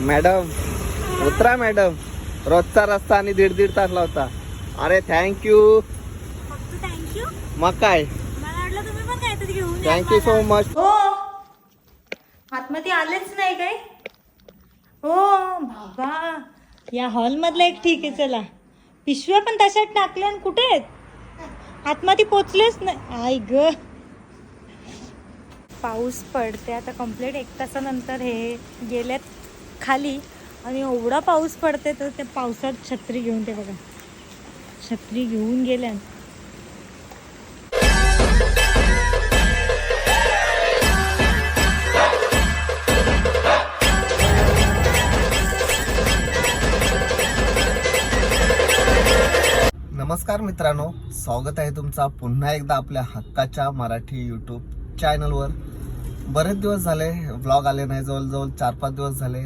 Madam उतरा madam. रोजचा रस्ता आणि दीड दीड तास लावता अरे थँक्यू फक्त थँक्यू मग काय? Thank you so. मच हो. आतमध्ये आलेच नाही काय? हो बाबा या हॉल मधला एक ठीक आहे चला. पिशव्या पण तशाच टाकल्या आणि कुठे आहेत? आतमध्ये पोचलेच नाही. आय ग. पाऊस पडते आता कंप्लीट एक तासानंतर हे गेल्यात खाली आणि एवढा पाऊस पडते तर त्या पावसात छत्री घेऊन ते बघा. छत्री घेऊन गेल्या. नमस्कार मित्रांनो स्वागत आहे तुमचा पुन्हा एकदा आपल्या हक्काच्या मराठी यूट्यूब चॅनलवर बरेच दिवस झाले व्लॉग आले नाही जवळजवळ चार पाच दिवस झाले.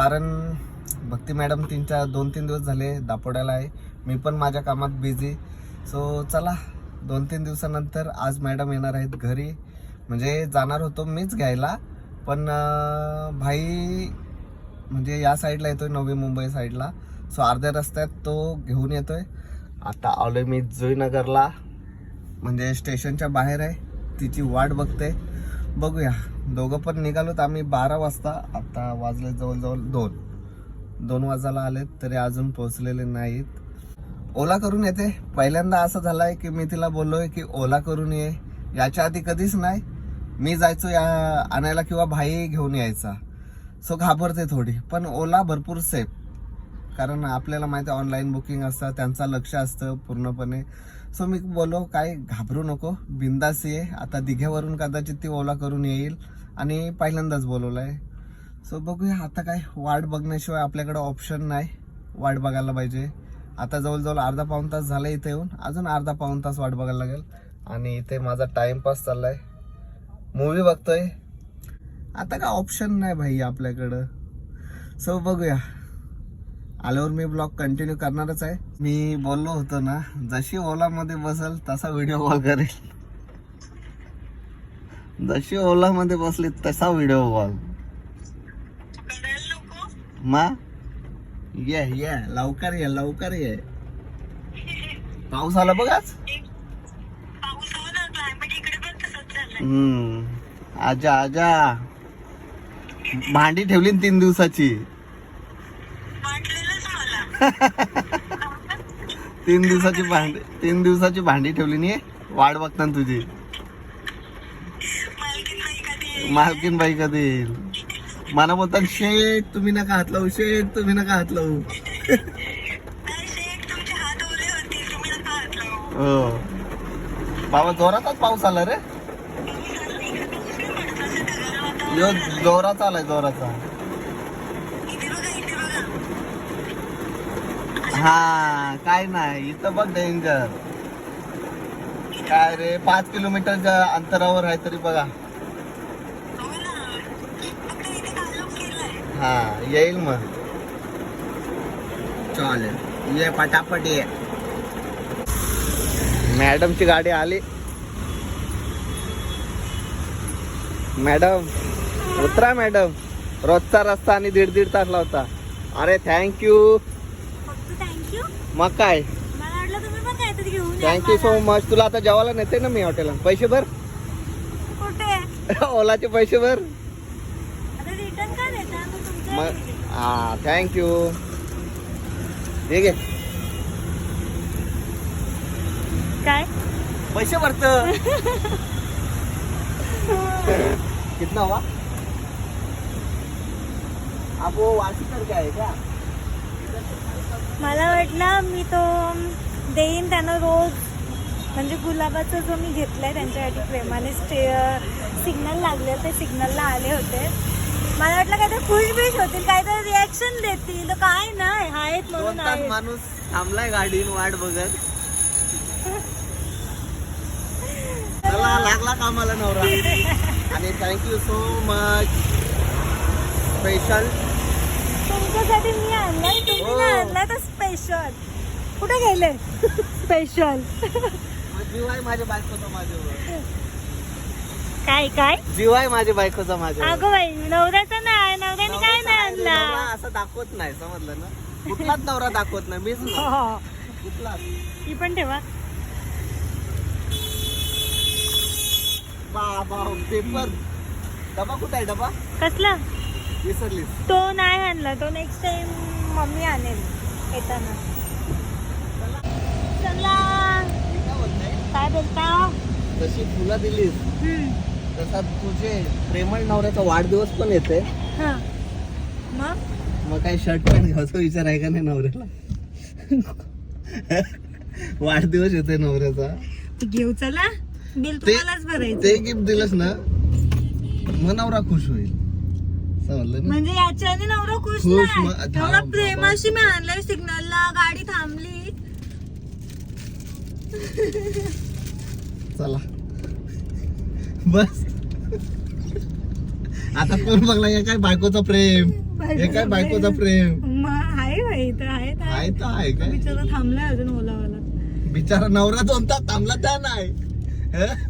कारण भक्ती मॅडम तीन चार दोन तीन दिवस झाले दापोड्याला आहे. मी पण माझ्या कामात बिझी सो चला दोन तीन दिवसानंतर आज मॅडम येणार आहेत घरी. म्हणजे जाणार होतो मीच घ्यायला पण भाई म्हणजे या साईडला येतोय नवी मुंबई साईडला सो अर्ध्या रस्त्यात तो घेऊन येतोय. आता आलोय मी जुईनगरला. म्हणजे स्टेशनच्या बाहेर आहे. तिची वाट बघते. बघूया. दोघं पण निघालोत. आम्ही बारा वाजता आता वाजले जवळजवळ दोन. दोन वाजायला आलेत तरी अजून पोहोचलेले नाहीत. ओला करून येते. पहिल्यांदा असं झालंय की मी तिला बोललोय की ओला करून ये. याच्या आधी कधीच नाही. मी जायचो या आणायला किंवा भाई घेऊन यायचा. सो घाबरते थोडी. पण ओला भरपूर सेफ कारण आपल्याला माहिती आहे ऑनलाईन बुकिंग असतं त्यांचं लक्ष असतं पूर्णपणे. सो मी बोललो काय घाबरू नको बिंदास ये. आता दिघ्यावरून कदाचित ती ओला करून येईल. आणि पहिल्यांदाच बोलवलं आहे सो बघूया आता काय वाट बघण्याशिवाय आपल्याकडे ऑप्शन नाही. वाट बघायला पाहिजे. आता जवळजवळ अर्धा पाऊण तास झाला इथे येऊन. अजून अर्धा पाऊण तास वाट बघायला लागेल. आणि इथे माझा टाइमपास चाललाय. मूवी बघतोय. आता काय ऑप्शन नाही भाई आपल्याकडं. सो बघूया. आल्यावर मी ब्लॉग कंटिन्यू करणारच आहे. मी बोललो होतो ना जशी ओलामध्ये बसल तसा व्हिडिओ कॉल करेल. जशी ओलामध्ये बसली तसा व्हिडिओ कॉल मा? ये ये लवकर ये लवकर ये. पाऊस आला बघाच हम्म. आजा आजा. भांडी ठेवली तीन दिवसाची. तीन दिवसाची भांडी तीन दिवसाची भांडी ठेवली नाही वाट बघताना तुझी. मालकीन बाई कधी येईल? मला बोलतात शेठ तुम्ही नका हात लावू शेठ तुम्ही नका हात लावू. हो. बाबा जोरातच पाऊस आला रे. यो जोराचा आलाय जोराचा हा काय नाही इथं बघ डेंजर काय रे पाच किलोमीटरच्या अंतरावर आहे तरी बघा. हा येईल मग. चालेल. ये पटापट ये. मॅडमची गाडी आली. मॅडम उतरा मॅडम. रोजचा रस्ता आणि दीड दीड तास लावता. अरे थँक्यू मग काय? मला वाटलं तुम्ही पण काहीतरी घेऊन याल थँक्यू सो मला. मच तुला आता जेवायला नेते ना मी हॉटेलला. पैसे भर. कुठे? ओलाचे पैसे भर. आता रिटर्न का देता? तो तुमचा मग हा थँक्यू ठीक आहे काय? पैसे भरत. कितना हुआ? आप वो वासी करके आए क्या? मला वाटलं मी तो देईन त्यांना रोज. म्हणजे गुलाबाचा जो मी घेतलाय त्यांच्यासाठी प्रेमाने स्टे सिग्नल लागले ते सिग्नलला आले होते. मला वाटलं काय तर खुश बिश होतील काहीतरी रिॲक्शन देतील. तर काय नाही आहेत म्हणून माणूस थांबलाय गाडीन वाट बघत. चला लागला कामाला नवरा. आणि थँक्यू सो मच स्पेशल तुमच्यासाठी मी आणलाय. तुम्ही हो. नाही आणलाय तर स्पेशल कुठे गेले? स्पेशल जीव आहे माझ्या बायकोचा माझ्यावर. काय काय? जीव आहे माझ्या बायकोचा माझ्यावर. अगं बाई नवऱ्याचं नाही नवऱ्याने काय नाही आणला? असं दाखवत नाही समजलं ना? कुठलाच नवरा दाखवत नाही मीच ना कुठलाच. ही पण ठेवा. बाबा पेपर. डबा कुठे आहे डबा? कसला? विसरलीस. तो नाही आणला. तो नेक्स्ट टाइम मम्मी आणेल. येताना. चला. काय बोलता? जशी फुलं दिलीस तसा तुझे प्रेमळ नवऱ्याचा वाढदिवस पण येते हा. मग? मग काय शर्ट पॅन्ट घ्यायचा विचार आहे का नाही नवऱ्याला? वाढदिवस येते नवऱ्याचा. घेऊ चला. बिल तुम्हालाच भरायचं. ते गिफ्ट दिलंस ना मग नवरा खुश होईल. समजलं ना? म्हणजे याच्याने नवरा खुश खुश नाही. एवढा बाबा. प्रेमाशी मी आणलंय सिग्नलला गाडी थांबली. चला. बस. आता कोण बघला? हे काय बायकोचा प्रेम. हे काय बायकोचा प्रेम. मग आहे भाई तर आहे तर आहे. तर आहे काय? बिचारा थांबलाय अजून ओलावाला. बिचारा नवरा दोन तास थांबला त्या नाही. हं?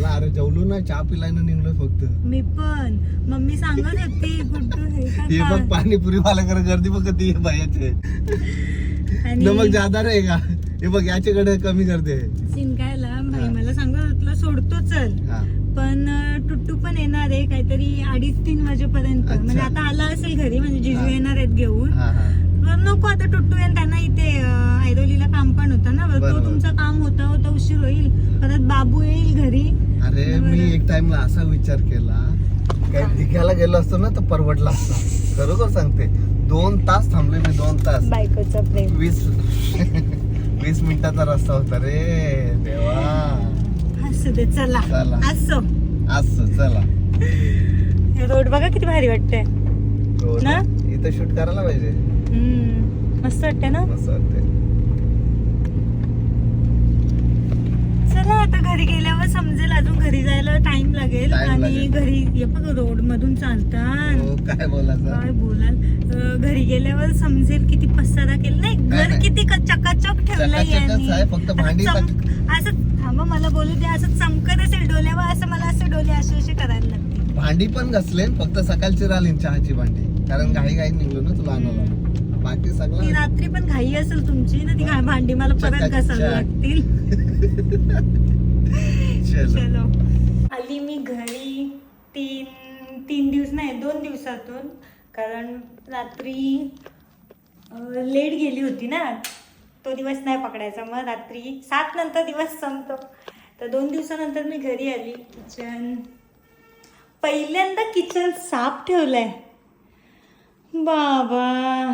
चला अरे जेवलो ना चहा पिलायनं निघलोय फक्त. मी पण. मम्मी सांगत होती गुड्डू हे का हे बघ खा? पाणीपुरी वाला कर गर्दी बघ किती आहे बायाचे. आणि नमक जादा रे का? हे बघ याच्याकडे कमी करते. सिनकायला भाई हा. मला सांगत होता तुला सोडतो चल. हा. पण अं, टुट्टू पण येणार आहे काहीतरी अडीच तीन वाजेपर्यंत. अच्छा. म्हणजे आता आला असेल घरी म्हणजे जिजू हा. येणार आहेत घेऊन. हा हा. पण नको आता टुट्टू येईन त्यांना इथे अं, ऐरोलीला काम पण होतं ना. तो बरोबर. तुमचं काम होता होता उशीर होईल. परत बाबू येईल घरी. अरे मी एक टाइमला असा विचार केला. काय दिघ्याला गेलो असतो ना तर परवडला असता. खरोखर सांगते. दोन तास थांबले मी दोन तास. बायकोचा प्रेम. वीस वीस मिनिटाचा रस्ता होता रे देवा. असू दे चला. चला. असो. असं चला. रोड बघा किती भारी वाटते हो ना? इथं शूट करायला पाहिजे. हम्म, मस्त वाटते ना? मस्त वाटते चला आता घरी गेल्यावर समजेल अजून घरी जायला टाइम लागेल Time आणि लागेल. घरी हे बघ रोड मधून चालतात हो काय बोलायचं? काय बोलाल? घरी गेल्यावर समजेल किती पसारा केला. नाही नाही, घर नाही. किती क- चकाचक ठेवलंय चकाचकच यांनी. आहे, फक्त असं भांडी चमक- असं थांबा मला बोलू दे. असं चमकत असेल डोल्यावर असं मला असं डोले असे असे करायला लागते भांडी पण घसले फक्त सकाळची राहिली चहाची भांडी. कारण घाई घाई निघलो ना तुला आणायला. बाकी ती सगळं रात्री पण घाई असेल तुमची ना ती घा- भांडी मला परत. घासावी लागतील. चलो. चलो. आली मी घरी तीन तीन दिवस नाही दोन दिवसातून. कारण रात्री लेट गेली होती ना. तो दिवस नाही पकडायचा. मग रात्री सात नंतर दिवस संपतो. तर दोन दिवसानंतर मी घरी आली. किचन. पहिल्यांदा किचन साफ ठेवलंय. बाबा.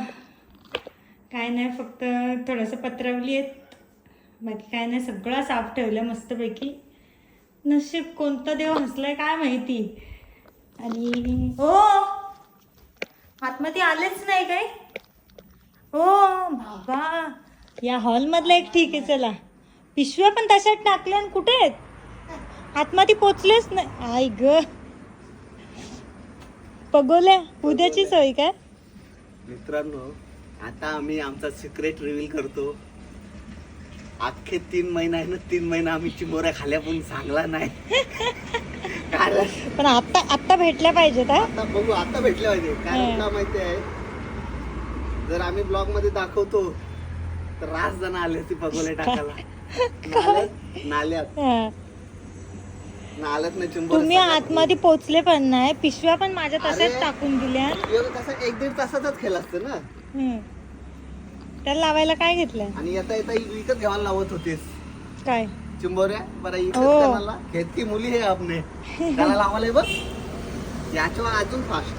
काय नाही फक्त थोडंसं पत्रावली आहेत. बाकी काय नाही सगळं साफ ठेवलं मस्तपैकी. नशीब कोणता देव हसलाय काय माहिती? आणि हो आतमध्ये आलेच नाही काय? हो बाबा. या हॉलमधला एक ठीक आहे चला. पिशव्या पण तशात टाकल्या आणि कुठे आहेत? आतमध्ये पोचलेच नाही. आई ग. पगोल्या उद्याची सोय काय? मित्रांनो आता आम्ही आमचा सिक्रेट रिव्हील करतो अख्खे तीन महिना आहे ना तीन महिना आम्ही चिंबोऱ्या खाल्या पण चांगला नाही कारण पण आता आता भेटल्या पाहिजेत हा आता बघू आता भेटले पाहिजे कारण. का माहिती आहे जर आम्ही ब्लॉगमध्ये दाखवतो तर रास जण आले ती पगोले टाकायला नाल्यात हा. तुम्ही आतमध्ये पोचले पण नाही पिशव्या पण माझ्या तशाच अरे. टाकून दिल्या कसं एक दीड तासातच खेळ असतं ना. त्याला लावायला काय घेतलंय? आणि येता येता विकत घ्यायला लावत होतेस. काय? चिंबोऱ्या? बरं इथं हो. खेती मुली आहे आपने त्याला लावायला बघ. याच्यावर अजून फास्ट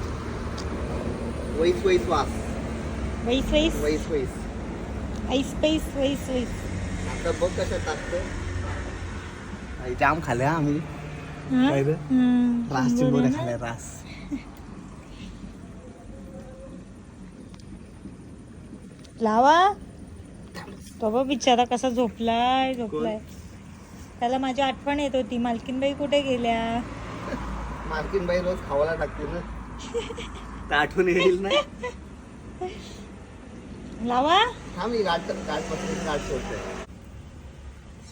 वैस वैस वास. वैस वैस? वैस वैस. ऐस पैस वैस वैस. आता बघ कसं टाकतं जाम खाल्या आम्ही. हा? काय रे? हम्म. रास चिंबोऱ्या? खाल्या रास. लावा. तो बिचारा कसा झोपलाय झोपलाय. त्याला माझी आठवण येत होती मालकीनबाई कुठे गेल्या? मार्किन बाई रोज खावायला टाकते ना. आठवण येईल ना. लावा.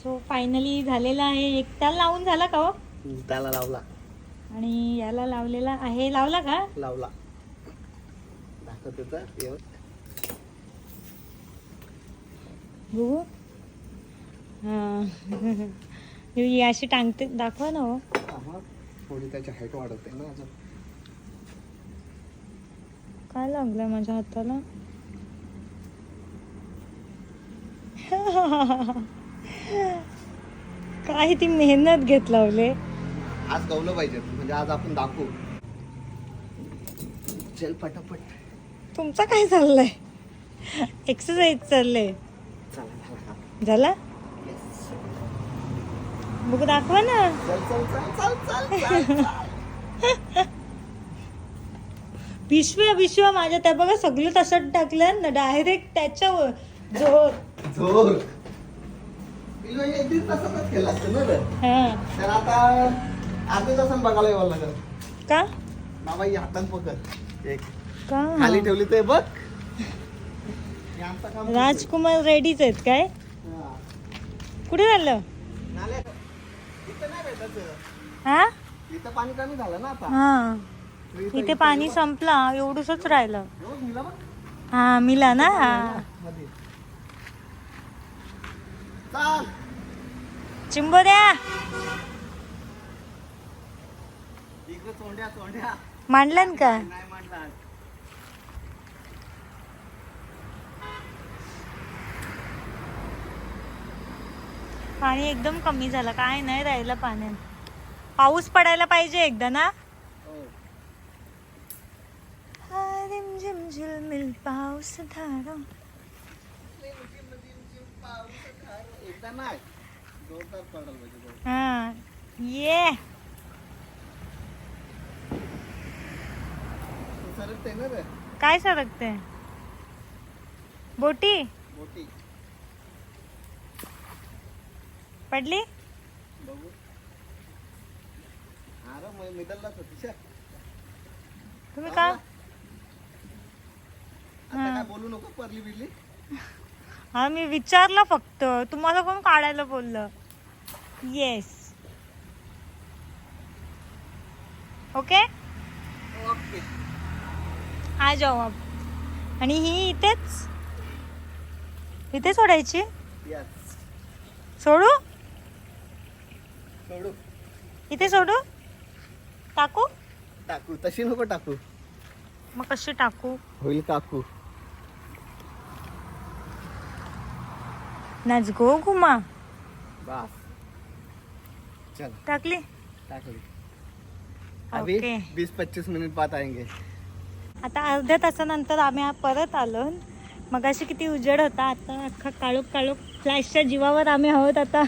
सो फायनली झालेला आहे. एक त्याला लावून झाला का हो? त्याला लावला. आणि याला लावलेला आहे. लावला का? लावला दाखवते तर येऊ. बघू. हा. ही अशी टांगते दाखवा ना हो. थोडी त्याची हाईट वाढवते ना अजून. काय लागलं माझ्या हाताला? काय ती मेहनत घेत लावले. आज गवलं पाहिजे म्हणजे आज आपण दाखवू. चल पटापट. तुमचं काय चाललंय? एक्सरसाइज चाललंय. चला झाला? बघू दाखवा ना. पिशव्या पिशव्या माझ्या त्या बघा सगळं तसंच टाकलं ना डायरेक्ट त्याच्यावर. जोर. जोर. पिलू एक तासातच केलं असतं ना रे. तर आता अर्ध्या तासानं बघायला यावं लागेल. का? बाबा ही पकड. एक. का? खाली ठेवली ते बघ. राजकुमार रेडीच आहेत काय? कुठे झालं? हा? हा. इथे पाणी संपला एवढंच राहिलं. हा मिला ना? हा. चिंब द्या. मांडला का? पाणी एकदम कमी झालं. काय नाही राहिलं पाण्यात. पाऊस पडायला पाहिजे एकदा ना? हो. झिलमिल पाऊस धारा. हा ये. तू सरकते ना रे. काय सरकते बोटी? मोठी पडली? बघू अरे मग मिडललाच होती शे. तुम्ही का? हा. बोलू नको परली बिरली. हा मी विचारलं फक्त. तुम्हाला कोण काढायला बोललं? येस ओके आ जाऊ आप आणि ही इथेच? इथे सोडायची? सोडू? सोडू. इथे सोडू? टाकू? टाकू. तशी नको टाकू. मग कशी टाकू? होईल काकू. नाच गो घुमा. बस. चल. टाकली? टाकली. अभी ओके. बीस पच्चीस मिनिट बाद आएंगे. आता अर्ध्या तासानंतर आम्ही परत आलो. मग अशी किती उजेड होता आता अख्खा काळोख काळोख फ्लॅशच्या जीवावर आम्ही आहोत आता.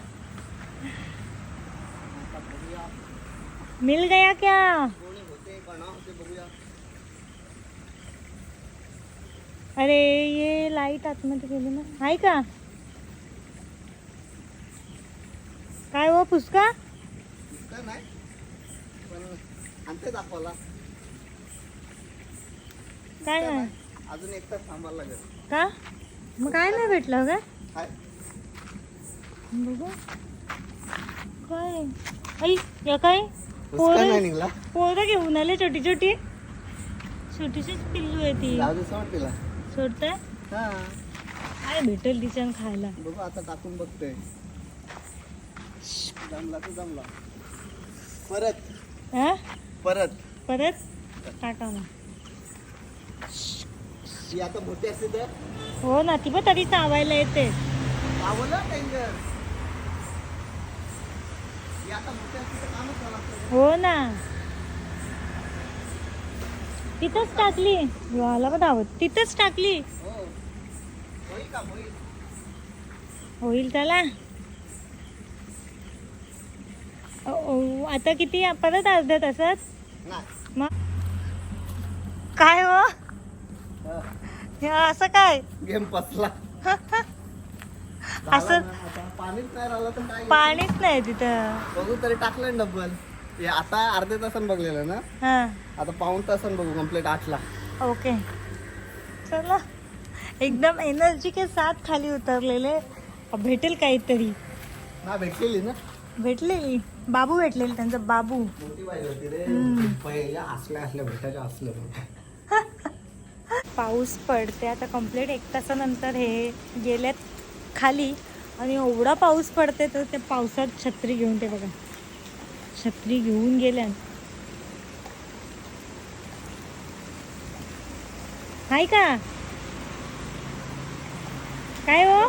मिल गया क्या? अरे ये लाइट आतमध्ये गेली ना. आहे का? काय हो पुसका काय नाही. अजून एक तास थांबायला लागेल. का? मग काय नाही भेटलं का बघू. काय? ऐ या काय? पोरं नाही निघला पोरं घेऊन आले छोटी छोटी। छोटीशीच पिल्लू आहे ती। जाऊ दे सोड तिला सोडताय हा? काय भेटेल तिच्या खायला बघू आता टाकून बघतोय जमला तर जमला परत। हा? परत। परत? टाका मग ती आता मोठी असते तर हो ना ती पण तरी चावायला येते। डेंजर ती आता मोठी असते तर. हो ना. तिथंच टाकली. का धावत तिथंच टाकली. होईल त्याला. आता किती? परत अर्ध्या तासात? मग? काय हो? असं काय? गेम पसला. असं- पाणीच नाही पाणीच तिथं. बघू तरी टाकलं डबल. हे आता अर्ध्या तासानं बघलेलं ना? हा. आता पाऊन तासानं बघू कंप्लीट आठला. ओके. चला. एकदम एनर्जी के साथ खाली उतरलेले. भेटेल काहीतरी. हा भेटलेली ना? भेटलेली. बाबू भेटलेली त्यांचा बाबू. मोठी पाहिजे होती रे. हम्म. पहिल्या असल्या असल्या भेटायच्या असल्या पाऊस पडते. आता कंप्लीट एक तासानंतर हे गेलेत खाली. आणि एवढा पाऊस पडते तर ते पावसात छत्री घेऊन ते बघा. छत्री घेऊन गेल्या. हाय का? काय हो?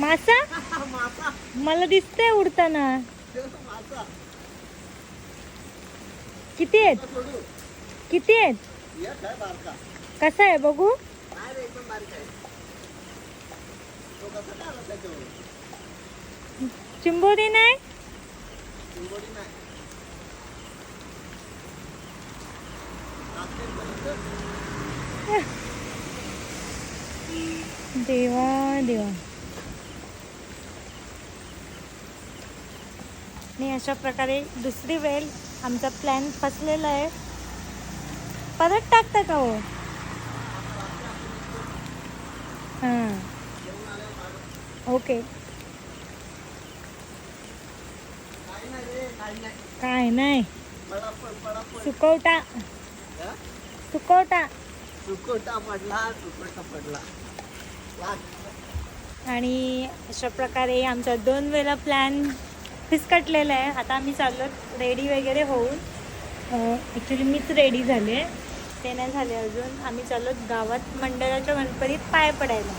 मासा? मला दिसतंय उडताना. किती आहेत? किती आहेत? कसा आहे बघू? चिंबोरी नाही? देवा देवा. आणि अशा प्रकारे दुसरी वेळ आमचा प्लॅन फसलेला आहे. परत टाकता का हो? हां. ओके. काय नाही. सुकवटा सुकवटा सुकोटा पडला सुकोटा पडला. आणि अशा प्रकारे आमचा दोन वेळा प्लॅन फिसकटलेला आहे. आता आम्ही चाललो रेडी वगैरे होऊन. ॲक्च्युली मीच रेडी झाले ते नाही झाले अजून. आम्ही चाललो गावात मंडळाच्या गणपतीत पाय पडायला.